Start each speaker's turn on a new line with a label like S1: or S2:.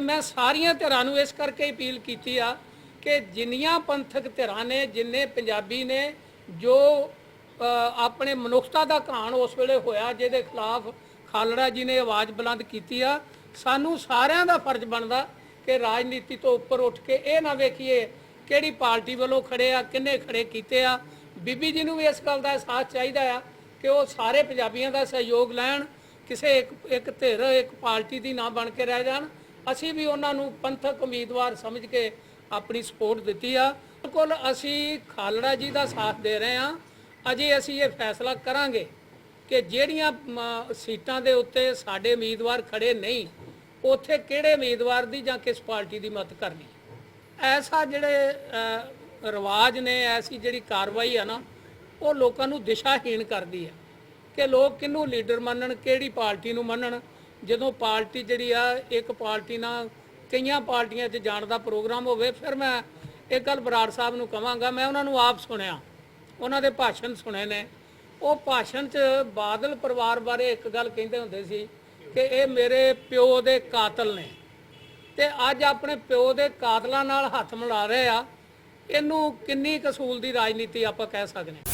S1: ਤੇ ਮੈਂ ਸਾਰੀਆਂ ਧਿਰਾਂ ਨੂੰ ਇਸ ਕਰਕੇ ਅਪੀਲ ਕੀਤੀ ਆ ਕਿ ਜਿੰਨੀਆਂ ਪੰਥਕ ਧਿਰਾਂ ਨੇ, ਜਿੰਨੇ ਪੰਜਾਬੀ ਨੇ, ਜੋ ਆਪਣੇ ਮਨੁੱਖਤਾ ਦਾ ਘਾਣ ਉਸ ਵੇਲੇ ਹੋਇਆ, ਜਿਹਦੇ ਖਿਲਾਫ ਖਾਲੜਾ ਜੀ ਨੇ ਆਵਾਜ਼ ਬੁਲੰਦ ਕੀਤੀ ਆ, ਸਾਨੂੰ ਸਾਰਿਆਂ ਦਾ ਫਰਜ਼ ਬਣਦਾ ਕਿ ਰਾਜਨੀਤੀ ਤੋਂ ਉੱਪਰ ਉੱਠ ਕੇ ਇਹ ਨਾ ਵੇਖੀਏ ਕਿਹੜੀ ਪਾਰਟੀ ਵੱਲੋਂ ਖੜੇ ਆ, ਕਿੰਨੇ ਖੜੇ ਕੀਤੇ ਆ। ਬੀਬੀ ਜੀ ਨੂੰ ਵੀ ਇਸ ਗੱਲ ਦਾ ਅਹਿਸਾਸ ਚਾਹੀਦਾ ਆ ਕਿ ਉਹ ਸਾਰੇ ਪੰਜਾਬੀਆਂ ਦਾ ਸਹਿਯੋਗ ਲੈਣ, ਕਿਸੇ ਇੱਕ ਇੱਕ ਧਿਰ, ਇੱਕ ਪਾਰਟੀ ਦੀ ਨਾ ਬਣ ਕੇ ਰਹਿ ਜਾਣ। ਅਸੀਂ ਵੀ ਉਹਨਾਂ ਨੂੰ ਪੰਥਕ ਉਮੀਦਵਾਰ ਸਮਝ ਕੇ ਆਪਣੀ ਸਪੋਰਟ ਦਿੱਤੀ ਆ। ਬਿਲਕੁਲ ਅਸੀਂ ਖਾਲੜਾ ਜੀ ਦਾ ਸਾਥ ਦੇ ਰਹੇ ਆ ਅਜੇ ਅਸੀਂ ਇਹ ਫੈਸਲਾ ਕਰਾਂਗੇ ਕਿ ਜਿਹੜੀਆਂ ਸੀਟਾਂ ਦੇ ਉੱਤੇ ਸਾਡੇ ਉਮੀਦਵਾਰ ਖੜੇ ਨਹੀਂ, ਉੱਥੇ ਕਿਹੜੇ ਉਮੀਦਵਾਰ ਦੀ ਜਾਂ ਕਿਸ ਪਾਰਟੀ ਦੀ ਮਦਦ ਕਰਨੀ। ਐਸਾ ਜਿਹੜੇ ਰਿਵਾਜ ਨੇ, ਐਸੀ ਜਿਹੜੀ ਕਾਰਵਾਈ ਆ ਨਾ, ਉਹ ਲੋਕਾਂ ਨੂੰ ਦਿਸ਼ਾਹੀਣ ਕਰਦੀ ਹੈ ਕਿ ਲੋਕ ਕਿਹਨੂੰ ਲੀਡਰ ਮੰਨਣ, ਕਿਹੜੀ ਪਾਰਟੀ ਨੂੰ ਮੰਨਣ। ਜਦੋਂ ਪਾਰਟੀ ਜਿਹੜੀ ਆ, ਇੱਕ ਪਾਰਟੀ ਨਾਲ ਕਈਆਂ ਪਾਰਟੀਆਂ 'ਚ ਜਾਣ ਦਾ ਪ੍ਰੋਗਰਾਮ ਹੋਵੇ, ਫਿਰ ਮੈਂ ਇਹ ਗੱਲ ਬਰਾੜ ਸਾਹਿਬ ਨੂੰ ਕਵਾਂਗਾ, ਮੈਂ ਉਹਨਾਂ ਨੂੰ ਆਪ ਸੁਣਿਆ, ਉਹਨਾਂ ਦੇ ਭਾਸ਼ਣ ਸੁਣੇ ਨੇ। ਉਹ ਭਾਸ਼ਣ 'ਚ ਬਾਦਲ ਪਰਿਵਾਰ ਬਾਰੇ ਇੱਕ ਗੱਲ ਕਹਿੰਦੇ ਹੁੰਦੇ ਸੀ ਕਿ ਇਹ ਮੇਰੇ ਪਿਓ ਦੇ ਕਾਤਲ ਨੇ। ਤੇ ਅੱਜ ਆਪਣੇ ਪਿਓ ਦੇ ਕਾਤਲਾਂ ਨਾਲ ਹੱਥ ਮਿਲਾ ਰਹੇ ਆ, ਇਹਨੂੰ ਕਿੰਨੀ ਕਸੂਲ ਦੀ ਰਾਜਨੀਤੀ ਆਪਾਂ ਕਹਿ ਸਕਦੇ ਹਾਂ।